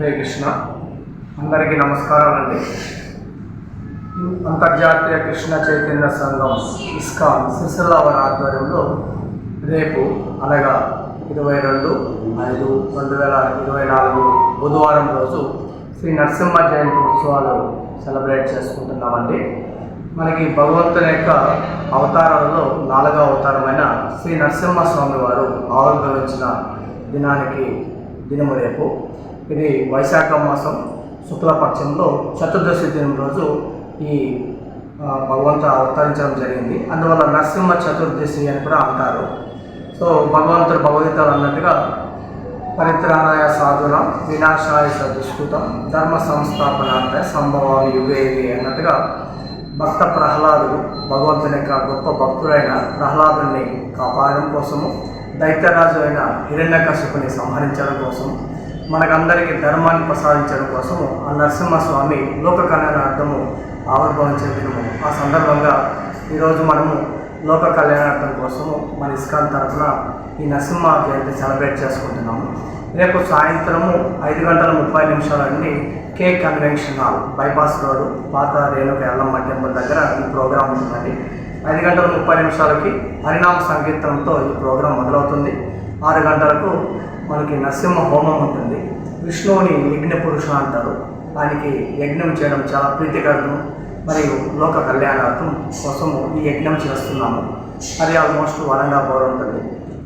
హరే కృష్ణ. అందరికీ నమస్కారాలండి అంతర్జాతీయ కృష్ణ చైతన్య సంఘం ఇస్కాన్ సిరిసిల్ల వారి ఆధ్వర్యంలో రేపు అనగా ఇరవై రెండు ఐదు రెండు వేల ఇరవై నాలుగు బుధవారం రోజు శ్రీ నరసింహ జయంతి ఉత్సవాలు సెలబ్రేట్ చేసుకుంటున్నామండి. మనకి భగవంతుని యొక్క అవతారాలలో నాలుగవ అవతారమైన శ్రీ నరసింహస్వామి వారు ఆవిర్భవించిన దినానికి దినము రేపు. ఇది వైశాఖ మాసం శుక్లపక్షంలో చతుర్దశి దినం రోజు ఈ భగవంతు భగవంతుడు అవతరించడం జరిగింది. అందువల్ల నరసింహ చతుర్దశి అని కూడా అంటారు. సో భగవంతుడు భగవద్గీతలు అన్నట్టుగా పరిత్రాణాయ సాధున వినాశాయ సదుష్కృతం ధర్మ సంస్థాపనార్థ సంభవాలు యుగేవి అన్నట్టుగా భక్త ప్రహ్లాదుడు భగవంతుని యొక్క గొప్ప భక్తుడైన ప్రహ్లాదుని కాపాడడం కోసము దైత్యరాజు అయిన హిరణ్యకశిపుని సంహరించడం కోసం మనకందరికీ ధర్మాన్ని ప్రసాదించడం కోసము ఆ నరసింహస్వామి లోక కళ్యాణార్థము ఆవిర్భవించే దినము ఆ సందర్భంగా ఈరోజు మనము లోక కళ్యాణార్థం కోసము మన ఇస్కాన్ తరఫున ఈ నరసింహ జయంతి సెలబ్రేట్ చేసుకుంటున్నాము. రేపు సాయంత్రము ఐదు గంటల ముప్పై నిమిషాల నుండి K convention hall bypass road పాత రేణుక ఎల్లమ్మ టెంపుల్ దగ్గర ఈ ప్రోగ్రాం ఉంటుందండి ఐదు గంటల ముప్పై నిమిషాలకి హరినామ సంకీర్తనంతో ఈ ప్రోగ్రాం మొదలవుతుంది. ఆరు గంటలకు మనకి నరసింహ హోమం ఉంటుంది. విష్ణువుని యజ్ఞ పురుష అంటారు. ఆయనకి యజ్ఞం చేయడం చాలా ప్రీతికరం మరియు లోక కళ్యాణార్థం కోసము ఈ యజ్ఞం చేస్తున్నాము. అది almost one and half hour ఉంటుంది.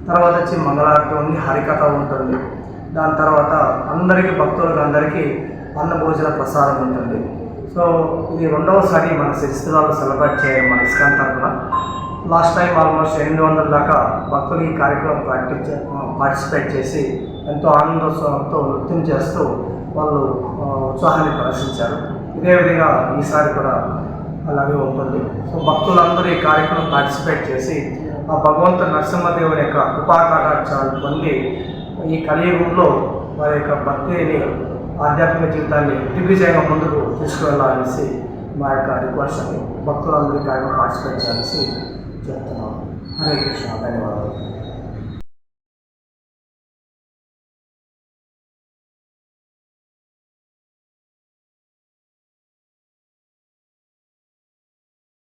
తర్వాత వచ్చి మంగళారతి ఉంది హరికథ ఉంటుంది. దాని తర్వాత అందరికీ భక్తులకు అందరికీ అన్న భోజన ప్రసాదం ఉంటుంది. సో ఇది రెండవసారి మన సిరిసిల్లాలో సెలబ్రేట్ చేయడం మన ఇస్కాన్ తరఫున. లాస్ట్ టైం ఆల్మోస్ట్ ఎనిమిది వందల దాకా భక్తులు ఈ కార్యక్రమం ప్రాక్టీస్ పార్టిసిపేట్ చేసి ఎంతో ఆనందోత్సవంతో నృత్యం చేస్తూ వాళ్ళు ఉత్సాహాన్ని ప్రదర్శించారు. ఇదే విధంగా ఈసారి కూడా అలాగే ఉంటుంది. సో భక్తులందరూ ఈ కార్యక్రమం పార్టిసిపేట్ చేసి ఆ భగవంతుడు నరసింహదేవుని యొక్క కృపాకటాక్షాలు పొంది ఈ కలియుగంలో వారి యొక్క భక్తిని ఆధ్యాత్మిక జీవితాన్ని దిగ్విజయంగా ముందుకు తీసుకువెళ్ళాలనేసి మా యొక్క రిక్వెస్ట్ అని భక్తులందరూ కార్యక్రమం పార్టిసిపేట్ చేయాలని చెప్తున్నాం హరే కృష్ణ ధన్యవాదాలు.